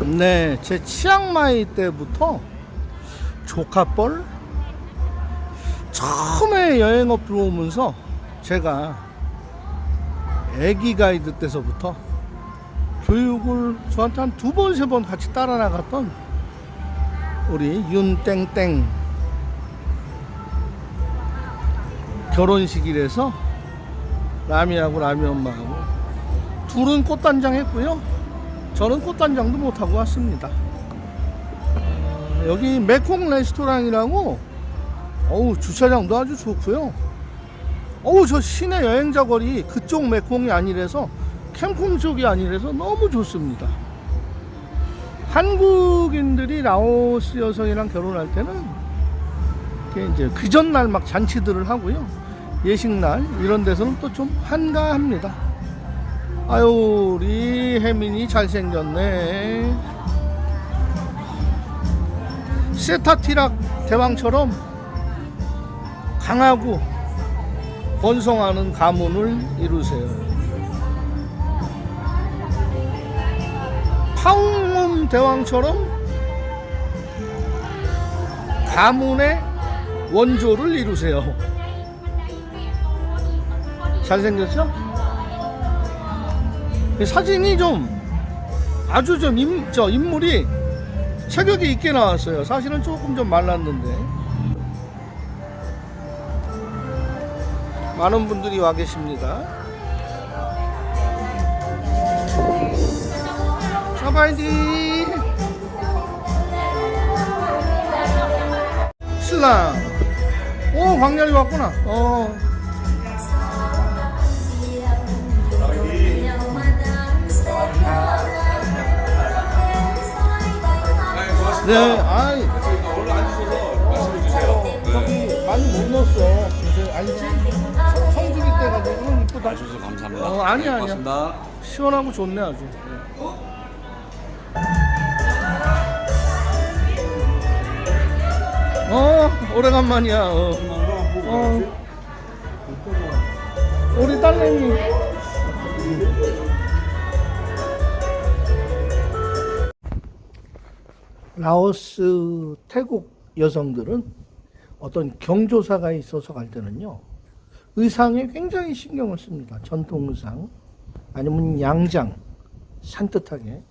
네, 제 치앙마이 때부터 조카뻘 처음에 여행업 들어오면서 제가 애기 가이드 때서부터 교육을 저한테 한 두 번, 세 번 같이 따라 나갔던 우리 윤땡땡 결혼식이라서 라미하고 라미 엄마하고 둘은 꽃단장 했고요. 저는 꽃단장도 못하고 왔습니다. 어, 여기 메콩 레스토랑이라고 어우 주차장도 아주 좋고요. 어우 저 시내 여행자 거리 그쪽 메콩이 아니라서 캠콩 쪽이 아니라서 너무 좋습니다. 한국인들이 라오스 여성이랑 결혼할 때는 이제 그 전날 막 잔치들을 하고요. 예식날 이런 데서는 또 좀 한가합니다. 아유 우리 혜민이 잘생겼네. 세타티락 대왕처럼 강하고 번성하는 가문을 이루세요. 파웅음 대왕처럼 가문의 원조를 이루세요. 잘생겼죠? 이 사진이 좀 아주 좀 인, 저 인물이 체격이 있게 나왔어요. 사실은 조금 좀 말랐는데 많은 분들이 와 계십니다. 사바이디 신랑 오 광렬이 왔구나. 어. 네, 아이. 저기 많이 못 넣었어. 그래서 알지? 성- 성수기 때 가지고 이쁘다. 와주셔서 감사합니다. 어, 아니야, 아니야. 고맙습니다. 시원하고 좋네 아주. 어, 오래간만이야. 어. 어. 우리 딸내미. 라오스, 태국 여성들은 어떤 경조사가 있어서 갈 때는요, 의상에 굉장히 신경을 씁니다. 전통 의상, 아니면 양장, 산뜻하게.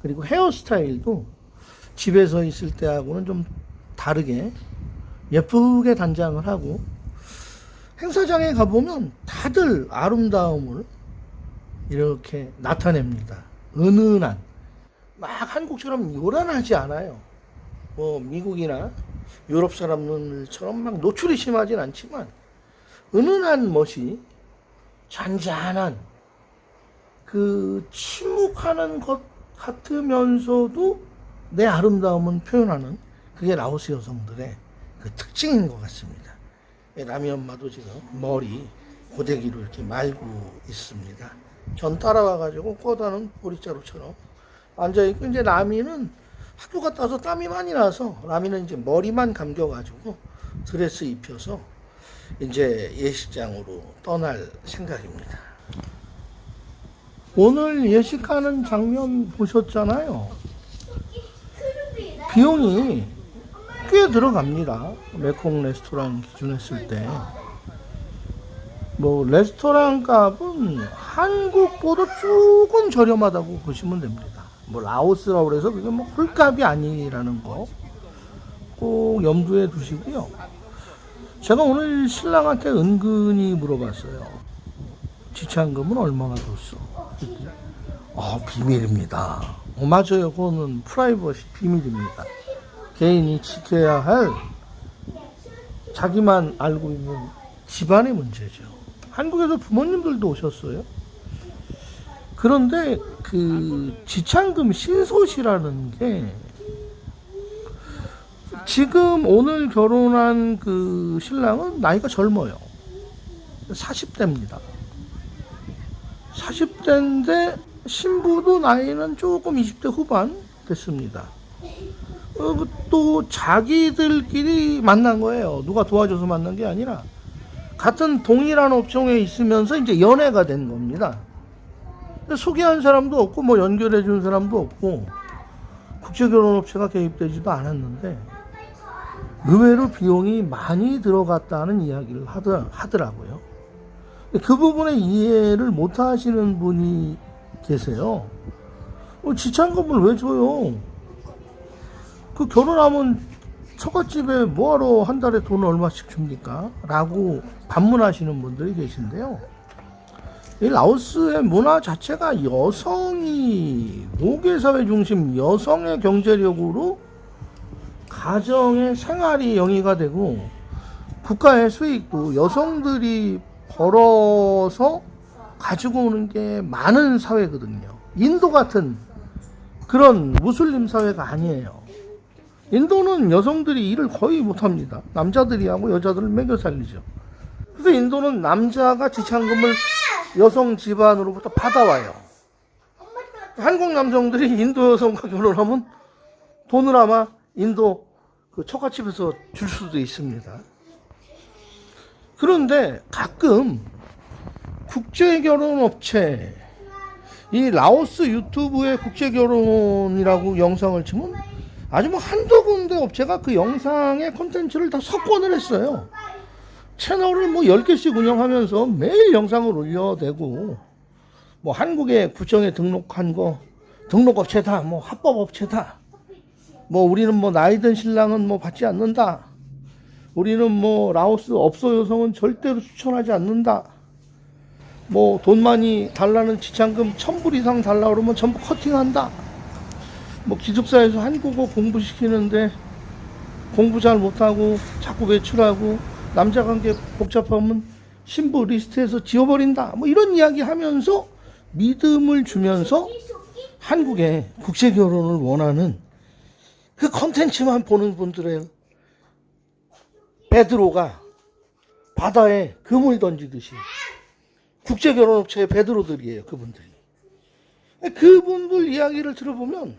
그리고 헤어스타일도 집에서 있을 때하고는 좀 다르게 예쁘게 단장을 하고 행사장에 가보면 다들 아름다움을 이렇게 나타냅니다. 은은한. 막 한국처럼 요란하지 않아요. 뭐 미국이나 유럽 사람들처럼 막 노출이 심하진 않지만 은은한 멋이 잔잔한 그 침묵하는 것 같으면서도 내 아름다움은 표현하는 그게 라오스 여성들의 그 특징인 것 같습니다. 예, 라미 엄마도 지금 머리 고데기로 이렇게 말고 있습니다. 전 따라와가지고 꼬다는 보리자루처럼 앉아있고 이제 라미는 학교 갔다 와서 땀이 많이 나서 라미는 이제 머리만 감겨가지고 드레스 입혀서 이제 예식장으로 떠날 생각입니다. 오늘 예식하는 장면 보셨잖아요. 비용이 꽤 들어갑니다. 메콩 레스토랑 기준했을 때. 뭐 레스토랑 값은 한국보다 조금 저렴하다고 보시면 됩니다. 뭐 라오스라고 그래서 그게 뭐 헐값이 아니라는 거 꼭 염두에 두시고요. 제가 오늘 신랑한테 은근히 물어봤어요. 지참금은 얼마나 줬어? 아 비밀입니다. 어, 맞아요. 그거는 프라이버시 비밀입니다. 개인이 지켜야 할 자기만 알고 있는 집안의 문제죠. 한국에서 부모님들도 오셨어요. 그런데 그 지창금 신소시라는 게 지금 오늘 결혼한 그 신랑은 나이가 젊어요. 40대입니다. 40대인데 신부도 나이는 조금 20대 후반 됐습니다. 어, 그또 자기들끼리 만난 거예요. 누가 도와줘서 만난 게 아니라 같은 동일한 업종에 있으면서 이제 연애가 된 겁니다. 소개한 사람도 없고 뭐 연결해 준 사람도 없고 국제결혼업체가 개입되지도 않았는데 의외로 비용이 많이 들어갔다는 이야기를 하더, 하더라고요. 그 부분에 이해를 못 하시는 분이 계세요. 어, 지참금을 왜 줘요? 그 결혼하면 처갓집에 뭐하러 한 달에 돈 얼마씩 줍니까? 라고 반문하시는 분들이 계신데요. 이 라오스의 문화 자체가 여성이 노계사회 중심 여성의 경제력으로 가정의 생활이 영위가 되고 국가의 수익도 여성들이 벌어서 가지고 오는 게 많은 사회거든요. 인도 같은 그런 무슬림 사회가 아니에요. 인도는 여성들이 일을 거의 못합니다. 남자들이 하고 여자들을 먹여 살리죠. 그래서 인도는 남자가 지참금을 여성 집안으로부터 받아와요. 한국 남성들이 인도 여성과 결혼하면 돈을 아마 인도 그 처갓집에서 줄 수도 있습니다. 그런데 가끔 국제 결혼 업체 이 라오스 유튜브에 국제 결혼이라고 영상을 치면 아주 뭐 한두 군데 업체가 그 영상의 콘텐츠를 다 석권을 했어요. 채널을 뭐 10개씩 운영하면서 매일 영상을 올려대고 뭐 한국에 구청에 등록한 거 등록업체다 뭐 합법업체다 뭐 우리는 뭐 나이 든 신랑은 뭐 받지 않는다 우리는 뭐 라오스 업소 여성은 절대로 추천하지 않는다 뭐 돈 많이 달라는 지참금 천불 이상 달라 그러면 전부 커팅한다. 뭐 기숙사에서 한국어 공부시키는데 공부 잘 못하고 자꾸 외출하고 남자 관계 복잡하면 신부 리스트에서 지워버린다. 뭐 이런 이야기 하면서 믿음을 주면서 한국에 국제 결혼을 원하는 그 컨텐츠만 보는 분들의 베드로가 바다에 금을 던지듯이 국제 결혼 업체의 베드로들이에요. 그분들이. 그분들 이야기를 들어보면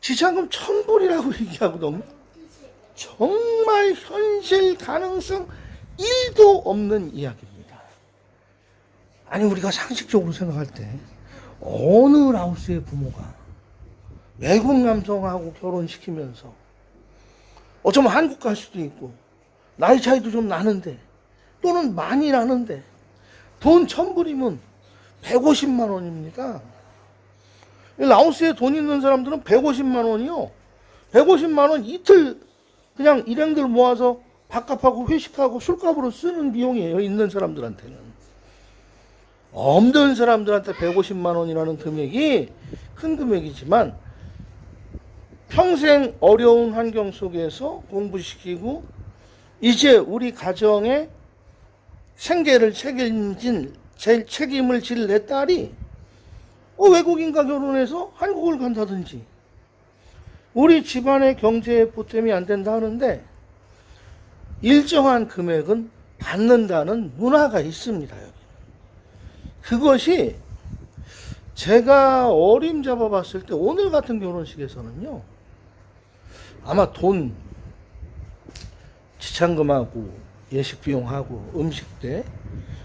지참금 천불이라고 얘기하거든요. 정말 현실 가능성 1도 없는 이야기입니다. 아니, 우리가 상식적으로 생각할 때, 어느 라오스의 부모가 외국 남성하고 결혼시키면서, 어쩌면 한국 갈 수도 있고, 나이 차이도 좀 나는데, 또는 많이 나는데, 돈 천불이면 150만 원입니다. 라오스에 돈 있는 사람들은 150만 원이요. 150만 원 이틀 그냥 일행들 모아서 밥값하고 회식하고 술값으로 쓰는 비용이에요. 있는 사람들한테는. 없는 사람들한테 150만 원이라는 금액이 큰 금액이지만 평생 어려운 환경 속에서 공부시키고 이제 우리 가정의 생계를 책임진 제 책임을 질 내 딸이 어, 외국인과 결혼해서 한국을 간다든지 우리 집안의 경제에 보탬이 안 된다 하는데 일정한 금액은 받는다는 문화가 있습니다. 그것이 제가 어림 잡아 봤을 때 오늘 같은 결혼식에서는요. 아마 돈 지참금하고 예식 비용하고 음식 때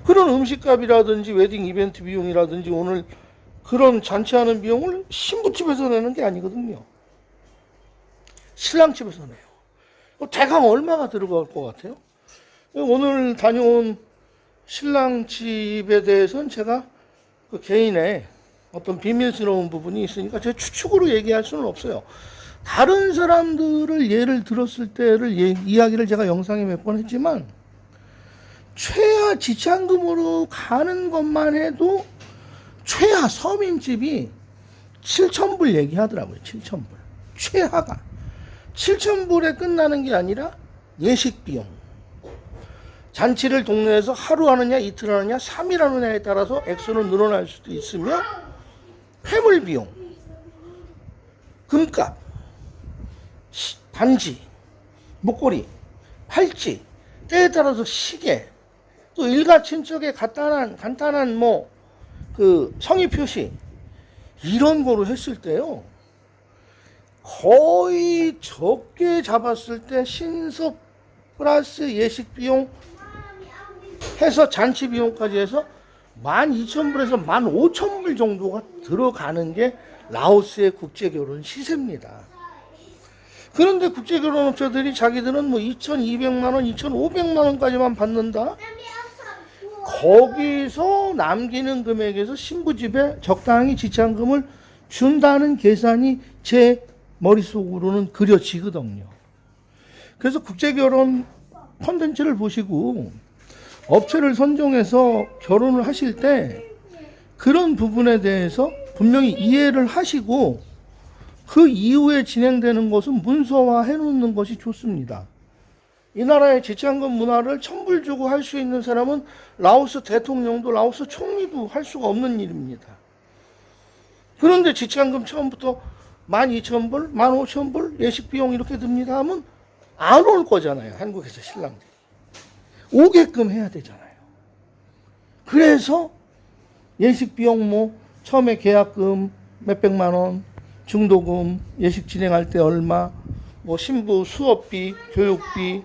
그런 음식값이라든지 웨딩 이벤트 비용이라든지 오늘 그런 잔치하는 비용을 신부집에서 내는 게 아니거든요. 신랑집에서 내요. 어, 대강 얼마가 들어갈 것 같아요? 오늘 다녀온 신랑집에 대해서는 제가 그 개인의 어떤 비밀스러운 부분이 있으니까 제 추측으로 얘기할 수는 없어요. 다른 사람들을 예를 들었을 때를 예- 이야기를 제가 영상에 몇 번 했지만 최하 지참금으로 가는 것만 해도 최하 서민집이 7천불 얘기하더라고요. 7천불. 최하가. 7천불에 끝나는 게 아니라 예식 비용. 잔치를 동네에서 하루 하느냐, 이틀 하느냐, 3일 하느냐에 따라서 액수는 늘어날 수도 있으며, 폐물 비용, 금값, 시- 반지, 목걸이, 팔찌, 때에 따라서 시계, 또 일가 친척의 간단한, 간단한 뭐, 그 성의 표시, 이런 거로 했을 때요, 거의 적게 잡았을 때 신속 플러스 예식 비용 해서 잔치 비용까지 해서 12,000불에서 15,000불 정도가 들어가는 게 라오스의 국제결혼 시세입니다. 그런데 국제결혼업체들이 자기들은 뭐 2,200만 원, 2,500만 원까지만 받는다. 거기서 남기는 금액에서 신부집에 적당히 지참금을 준다는 계산이 제 머릿속으로는 그려지거든요. 그래서 국제결혼 컨텐츠를 보시고 업체를 선정해서 결혼을 하실 때 그런 부분에 대해서 분명히 이해를 하시고 그 이후에 진행되는 것은 문서화 해 놓는 것이 좋습니다. 이 나라의 지창금 문화를 천불 주고 할 수 있는 사람은 라오스 대통령도 라오스 총리도 할 수가 없는 일입니다. 그런데 지창금 처음부터 12,000불, 15,000불 예식 비용 이렇게 듭니다 하면 안 올 거잖아요. 한국에서 신랑들이. 오게끔 해야 되잖아요. 그래서 예식 비용 뭐 처음에 계약금 몇백만 원, 중도금, 예식 진행할 때 얼마, 뭐 신부 수업비, 교육비,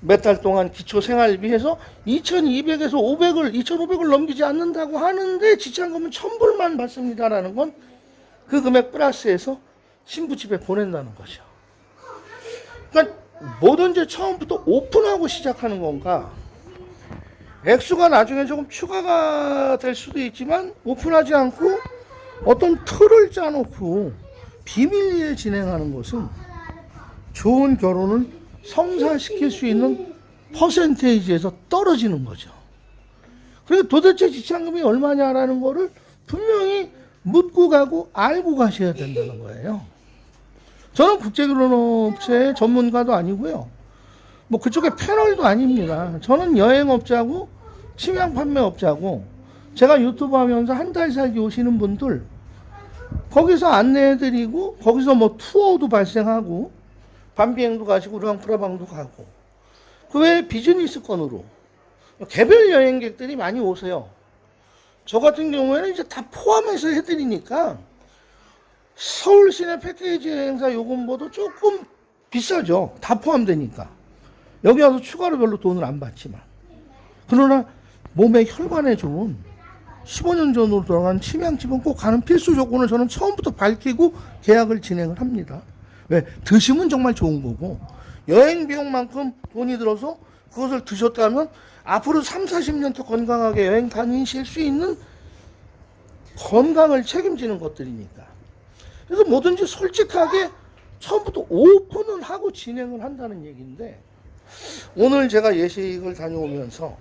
몇 달 동안 기초 생활비 해서 2,200에서 500을 2,500을 넘기지 않는다고 하는데 지참금은 1,000불만 받습니다라는 건 그 금액 플러스해서 신부 집에 보낸다는 거죠. 그러니까 뭐든지 처음부터 오픈하고 시작하는 건가? 액수가 나중에 조금 추가가 될 수도 있지만 오픈하지 않고 어떤 틀을 짜놓고 비밀리에 진행하는 것은 좋은 결혼을 성사시킬 수 있는 퍼센테이지에서 떨어지는 거죠. 그래서 도대체 지참금이 얼마냐라는 거를 분명히 묻고 가고 알고 가셔야 된다는 거예요. 저는 국제결혼업체 전문가도 아니고요. 뭐 그쪽에 패널도 아닙니다. 저는 여행업자고 침향 판매업자고 제가 유튜브 하면서 한 달 살기 오시는 분들 거기서 안내해드리고 거기서 뭐 투어도 발생하고 밤비행도 가시고 르앙프라방도 가고 그 외에 비즈니스 건으로 개별 여행객들이 많이 오세요. 저 같은 경우에는 이제 다 포함해서 해드리니까 서울 시내 패키지 행사 요금보다 조금 비싸죠. 다 포함되니까. 여기 와서 추가로 별로 돈을 안 받지만. 그러나 몸에 혈관에 좋은 15년 전으로 돌아간 침향집은 꼭 가는 필수 조건을 저는 처음부터 밝히고 계약을 진행을 합니다. 왜? 드시면 정말 좋은 거고, 여행 비용만큼 돈이 들어서 그것을 드셨다면 앞으로 3, 40년 더 건강하게 여행 다니실 수 있는 건강을 책임지는 것들이니까. 그래서 뭐든지 솔직하게 처음부터 오픈을 하고 진행을 한다는 얘기인데, 오늘 제가 예식을 다녀오면서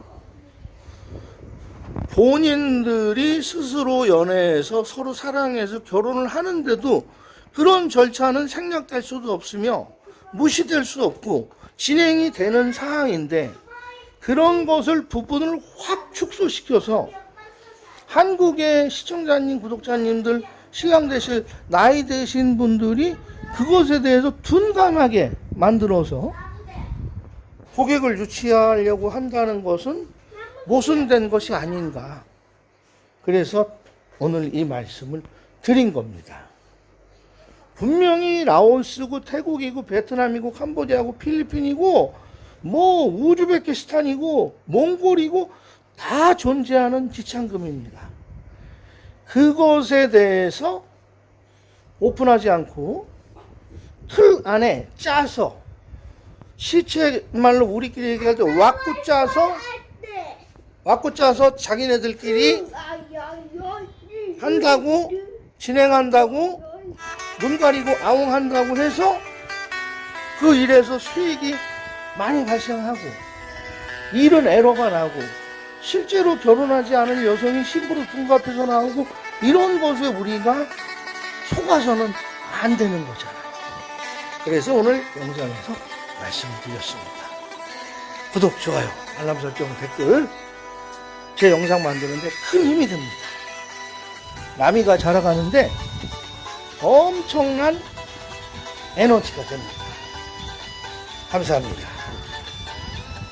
본인들이 스스로 연애해서 서로 사랑해서 결혼을 하는데도 그런 절차는 생략될 수도 없으며 무시될 수 없고 진행이 되는 상황인데 그런 것을 부분을 확 축소시켜서 한국의 시청자님, 구독자님들, 신랑 되실 나이 되신 분들이 그것에 대해서 둔감하게 만들어서 고객을 유치하려고 한다는 것은 모순된 것이 아닌가. 그래서 오늘 이 말씀을 드린 겁니다. 분명히 라오스고 태국이고 베트남이고 캄보디아고 필리핀이고 뭐 우즈베키스탄이고 몽골이고 다 존재하는 지참금입니다. 그것에 대해서 오픈하지 않고 틀 안에 짜서 시체 말로 우리끼리 얘기할 때 왁구 짜서 왁구 짜서 자기네들끼리 한다고 진행한다고 눈 가리고 아웅한다고 해서 그 일에서 수익이 많이 발생하고 일은 에러가 나고 실제로 결혼하지 않은 여성이 신부로 둔갑해서 나오고 이런 것에 우리가 속아서는 안 되는 거잖아요. 그래서 오늘 영상에서 말씀을 드렸습니다. 구독, 좋아요, 알람 설정, 댓글 제 영상 만드는데 큰 힘이 됩니다. 남이가 자라가는데 엄청난 에너지가 됩니다. 감사합니다.